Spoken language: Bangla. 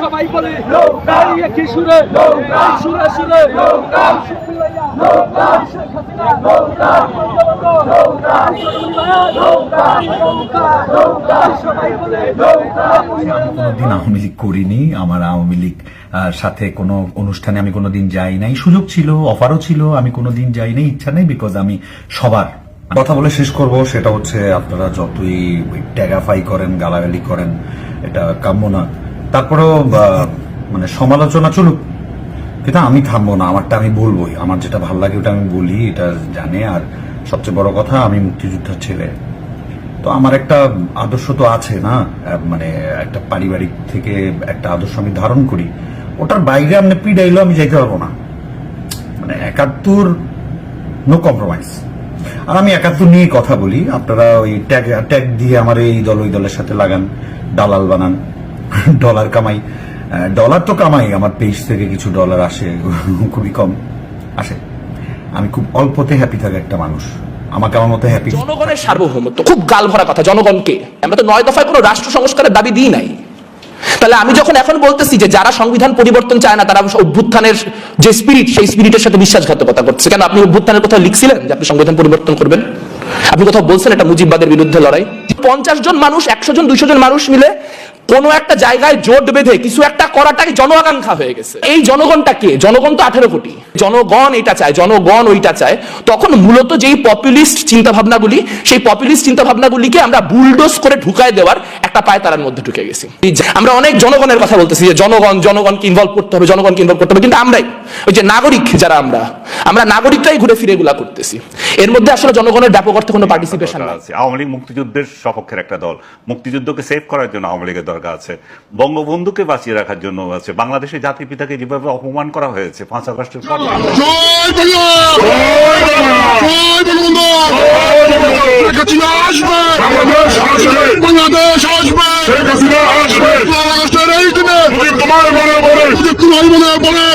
সবাই বলে এই সুরে? সুরে সুরে। শুক্রিয়া শেখ হাসিনা সবাই বলে কোনোদিন আওয়ামী লীগ করিনি। আমার আওয়ামী লীগ সাথে কোনো অনুষ্ঠানে আমি কোনোদিন যাই নাই। সুযোগ ছিল অফারও ছিল আমি কোনোদিন যাই নাই। ইচ্ছা নেই বিকজ আমি সবার। কথা বলে শেষ করব সেটা হচ্ছে আপনারা যতই ট্যাগাফাই করেন গালাগালি করেন এটা কাম্য না। তারপরেও মানে সমালোচনা চলুক। কিন্তু আমি থামবো না, আমারটা আমি বলবোই। আমার যেটা ভালো লাগে ওটা আমি বলি, এটা জানে। আর সবচেয়ে বড় কথা, আমি মুক্তিযোদ্ধার ছেলে। তো আমার একটা আদর্শ তো আছে না? মানে একটা পারিবারিক থেকে একটা আদর্শ আমি ধারণ করি। ওটার বাইরে আপনি পিডাইলেও আমি যাইতে পারব না। মানে একাত্তর নো কম্প্রোমাইজ আর আমি একাত্তর নিয়ে কথা বলি। আপনারা ওই ট্যাগ ট্যাগ দিয়ে আমার এই দল, ওই দলের সাথে লাগান। দালাল বানান। ডলার কামাই। ডলার তো কামাই। আমার পেজ থেকে কিছু ডলার আসে, খুবই কম আসে। আমি খুব অল্পতে হ্যাপি থাকা একটা মানুষ। আমাকে আমার মতো হ্যাপি জনগণের সার্বভৌমত্ব। খুব গাল ভরা কথা। জনগণকে। আমরা তো নয় দফায় কোনো রাষ্ট্র সংস্কারের দাবি দিই নাই। তাহলে আমি যখন এখন বলতেছি যে যারা সংবিধান পরিবর্তন চায় না, তারা অভ্যুত্থানের যে স্পিরিট সেই স্পিরিটের সাথে বিশ্বাসঘাতকতা করছে কেন আপনি অভ্যুত্থানের কথা লিখছিলেন যে আপনি সংবিধান পরিবর্তন করবেন? আপনি কোথাও বলছেন এটা মুজিববাদের বিরুদ্ধে লড়াই। পঞ্চাশ জন মানুষ, একশো জন, দুইশো জন মানুষ মিলে কোনো একটা জায়গায় জোট বেঁধে কিছু একটা করাটাই জন আকাঙ্ক্ষা হয়ে গেছে। এই জনগণটা কে? জনগণ তো আঠেরো কোটি। জনগণ এটা চায়, জনগণ ওইটা চায়। তখন মূলত যেই পপুলিস্ট চিন্তা ভাবনাগুলি সেই পপুলিস্ট চিন্তা ভাবনাগুলিকে আমরা বুলডোজ করে ঢুকায় দেওয়ার একটা পায়তারার মধ্যে ঢুকে গেছি। আমরা অনেক জনগণের কথা বলতেছি যে জনগণ জনগণকে ইনভলভ করতে হবে জনগণকে ইনভলভ করতে হবে। কিন্তু আমরাই, ওই যে নাগরিক যারা আমরা আমরা নাগরিকরাই ঘুরে ফিরে এগুলা করতেছি। এর মধ্যে আসলে জনগণের ব্যাপক অর্থে কোনো পার্টিসিপেশন নাই। আছে। আওয়ামী লীগ মুক্তিযুদ্ধের সপক্ষের একটা দল। মুক্তিযুদ্ধকে সেভ করার জন্য আওয়ামী লীগের দরকার আছে। বঙ্গবন্ধুকে বাঁচিয়ে রাখার জন্য আছে। বাংলাদেশের জাতির পিতাকে যেভাবে অপমান করা হয়েছে পাঁচ আগস্টের পর। বাংলা! বাংলা! আসবে! বাংলাদেশ আসবে! শেখ হাসিনা আসবে! বাংলাদেশের এই দিনে তোমার মনে পড়ে তোমার জয় বাংলা